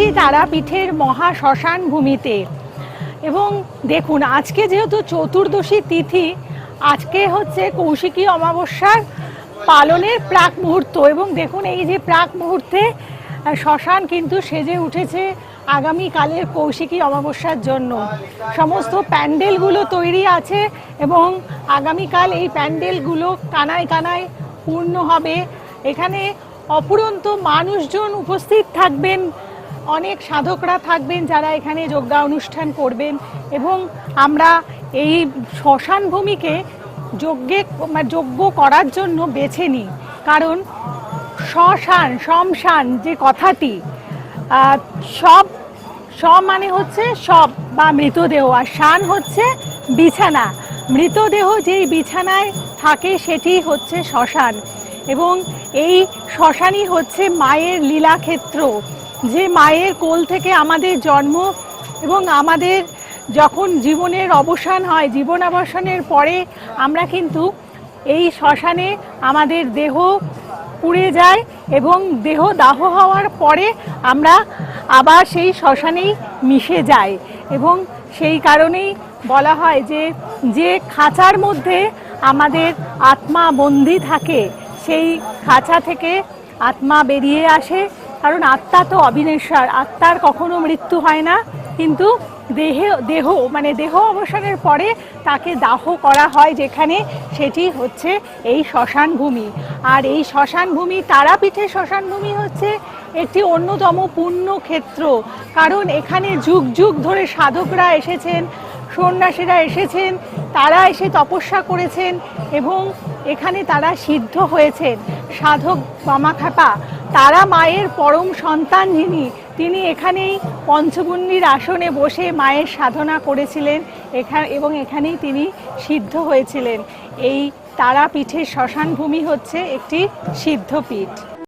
এসেছি তারাপীঠের মহা শ্মশান ভূমিতে এবং দেখুন, আজকে যেহেতু চতুর্দশী তিথি, আজকে হচ্ছে কৌশিকী অমাবস্যার পালনের প্রাক মুহূর্ত। এবং দেখুন, এই যে প্রাক মুহূর্তে শ্মশান কিন্তু সেজে উঠেছে আগামীকালের কৌশিকী অমাবস্যার জন্য। সমস্ত প্যান্ডেলগুলো তৈরি আছে এবং আগামীকাল এই প্যান্ডেলগুলো কানায় কানায় পূর্ণ হবে। এখানে অপুরন্ত মানুষজন উপস্থিত থাকবেন। অনেক সাধকরা থাকবেন যারা এখানে যোগা অনুষ্ঠান করবেন এবং আমরা এই শ্মশান ভূমিকে যজ্ঞে মানে যজ্ঞ করার জন্য বেছে নিই। কারণ শ্মশান, শমশান যে কথাটি সব সব মানে হচ্ছে সব বা মৃতদেহ, আর শান হচ্ছে বিছানা। মৃতদেহ যেই বিছানায় থাকে সেটি হচ্ছে শ্মশান। এবং এই শ্মশানই হচ্ছে মায়ের লীলাক্ষেত্র। যে মায়ের কোল থেকে আমাদের জন্ম এবং আমাদের যখন জীবনের অবসান হয়, জীবনাবসানের পরে আমরা কিন্তু এই শ্মশানে আমাদের দেহ পুড়ে যায় এবং দেহ দাহ হওয়ার পরে আমরা আবার সেই শ্মশানেই মিশে যাই এবং সেই কারণেই বলা হয় যে যে খাঁচার মধ্যে আমাদের আত্মা বন্দি থাকে, সেই খাঁচা থেকে আত্মা বেরিয়ে আসে কারণ আত্মা তো অবিনেশ্বর আত্মার কখনো মৃত্যু হয় না, কিন্তু দেহে, দেহ মানে দেহ অবসানের পরে তাকে দাহ করা হয় যেখানে সেটি হচ্ছে এই শ্মশান ভূমি। আর এই শ্মশান ভূমি তারাপীঠের শ্মশান ভূমি হচ্ছে একটি অন্যতম পূর্ণ ক্ষেত্র। কারণ এখানে যুগ যুগ ধরে সাধকরা এসেছেন, সন্ন্যাসীরা এসেছেন, তারা এসে তপস্যা করেছেন এবং এখানে তারা সিদ্ধ হয়েছেন। সাধক বামাখাপা তারা মায়ের পরম সন্তান যিনি, তিনি এখানেই পঞ্চগুণ্ডির আসনে বসে মায়ের সাধনা করেছিলেন এখানে এবং এখানেই তিনি সিদ্ধ হয়েছিলেন। এই তারাপীঠের শ্মশান ভূমি হচ্ছে একটি সিদ্ধপীঠ।